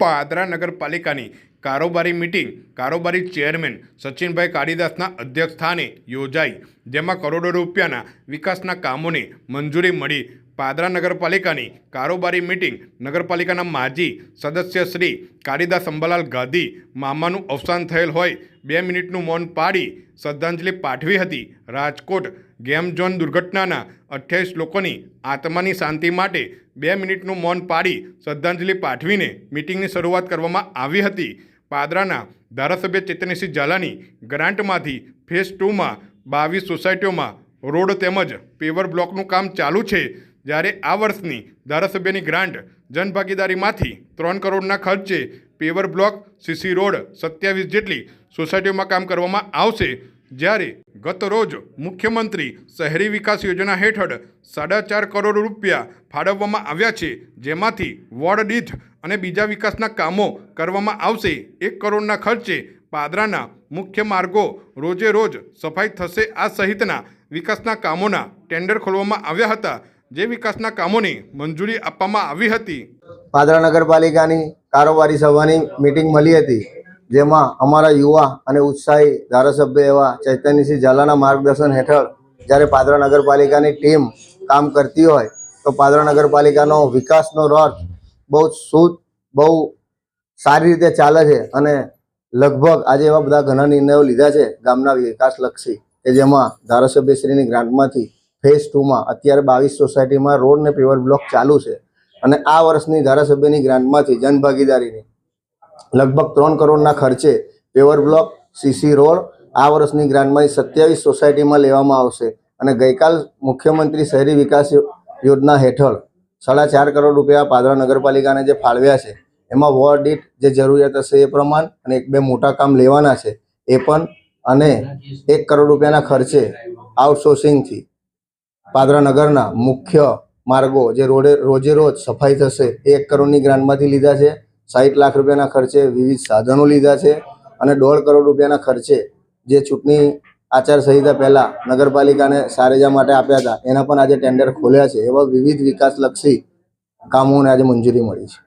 પાદરા નગરપાલિકાની કારોબારી મિટિંગ, કારોબારી ચેરમેન સચિનભાઈ કાળીદાસના અધ્યક્ષસ્થાને યોજાઈ, જેમાં કરોડો રૂપિયાના વિકાસના કામોને મંજૂરી મળી. પાદરા નગરપાલિકાની કારોબારી મિટિંગ નગરપાલિકાના માજી સદસ્ય શ્રી કાળીદાસ અંબાલાલ ગાંધી મામાનું અવસાન થયેલ હોય બે મિનિટનું મૌન પાડી શ્રદ્ધાંજલિ પાઠવી હતી. રાજકોટ ગેમ ઝોન દુર્ઘટનાના અઠ્યાવીસ લોકોની આત્માની શાંતિ માટે બે મિનિટનું મૌન પાડી શ્રદ્ધાંજલિ પાઠવીને મિટિંગની શરૂઆત કરવામાં આવી હતી. પાદરાના ધારાસભ્ય ચેતનસિંહ ઝાલાની ગ્રાન્ટમાંથી ફેઝ ટુમાં બાવીસ સોસાયટીઓમાં રોડ તેમજ પેવર બ્લોકનું કામ ચાલુ છે. જ્યારે આ વર્ષની ધારાસભ્યની ગ્રાન્ટ જનભાગીદારીમાંથી ત્રણ કરોડના ખર્ચે પેવર બ્લોક, સીસી રોડ, સત્યાવીસ જેટલી સોસાયટીઓમાં કામ કરવામાં આવશે. જ્યારે ગત રોજ મુખ્યમંત્રી શહેરી વિકાસ યોજના હેઠળ સાડા ચાર કરોડ રૂપિયા ફાળવવામાં આવ્યા છે, જેમાંથી વોર્ડ દીઠ અને બીજા વિકાસના કામો કરવામાં આવશે. એક કરોડના ખર્ચે પાદરાના મુખ્ય માર્ગો રોજે રોજ સફાઈ થશે. આ સહિતના વિકાસના કામોના ટેન્ડર ખોલવામાં આવ્યા હતા, જે વિકાસના કામોની મંજૂરી આપવામાં આવી હતી. પાદરા નગરપાલિકાની કારોબારી સભાની મિટિંગ મળી હતી, જેમાં અમારા યુવા અને ઉત્સાહી ધારાસભ્ય એવા ચૈતન્યસિંહ ઝાલાના માર્ગદર્શન હેઠળ જ્યારે પાદરા નગરપાલિકાની ટીમ કામ કરતી હોય, તો પાદરા નગરપાલિકાનો વિકાસનો રથ બહુ શુદ્ધ, બહુ સારી રીતે ચાલે છે અને લગભગ આજે એવા બધા ઘણા નિર્ણયો લીધા છે ગામના વિકાસલક્ષી, કે જેમાં ધારાસભ્યશ્રીની ગ્રાન્ટમાંથી ફેઝ ટુમાં અત્યારે બાવીસ સોસાયટીમાં રોડ ને પેવર બ્લોક ચાલુ છે. અને આ વર્ષની ધારાસભ્યની ગ્રાન્ટમાંથી જનભાગીદારીની લગભગ ત્રણ કરોડના ખર્ચે પેવર બ્લોક, સીસી રોડ આ વર્ષની ગ્રાન્ટમાંથી સત્યાવીસ સોસાયટીમાં લેવામાં આવશે. અને ગઈકાલ મુખ્યમંત્રી શહેરી વિકાસ યોજના હેઠળ સાડા ચાર કરોડ રૂપિયા પાદરા નગરપાલિકાને જે ફાળવ્યા છે, એમાં વોર્ડ દીઠ જે જરૂરિયાત હશે એ પ્રમાણ અને એક બે મોટા કામ લેવાના છે, એ પણ અને એક કરોડ રૂપિયાના ખર્ચે આઉટસોર્સિંગથી પાદરા નગરના મુખ્ય માર્ગો જે રોડે રોજે રોજ સફાઈ થશે એ એક કરોડની ગ્રાન્ટમાંથી લીધા છે. સાઠ લાખ રૂપિયાના ખર્ચે વિવિધ સાધનો લીધા છે અને દોઢ કરોડ રૂપિયાના ખર્ચે જે ચૂંટણી આચારસંહિતા પહેલાં નગરપાલિકાને સારેજા માટે આપ્યા હતા, એના પણ આજે ટેન્ડર ખોલ્યા છે. એવા વિવિધ વિકાસલક્ષી કામોને આજે મંજૂરી મળી છે.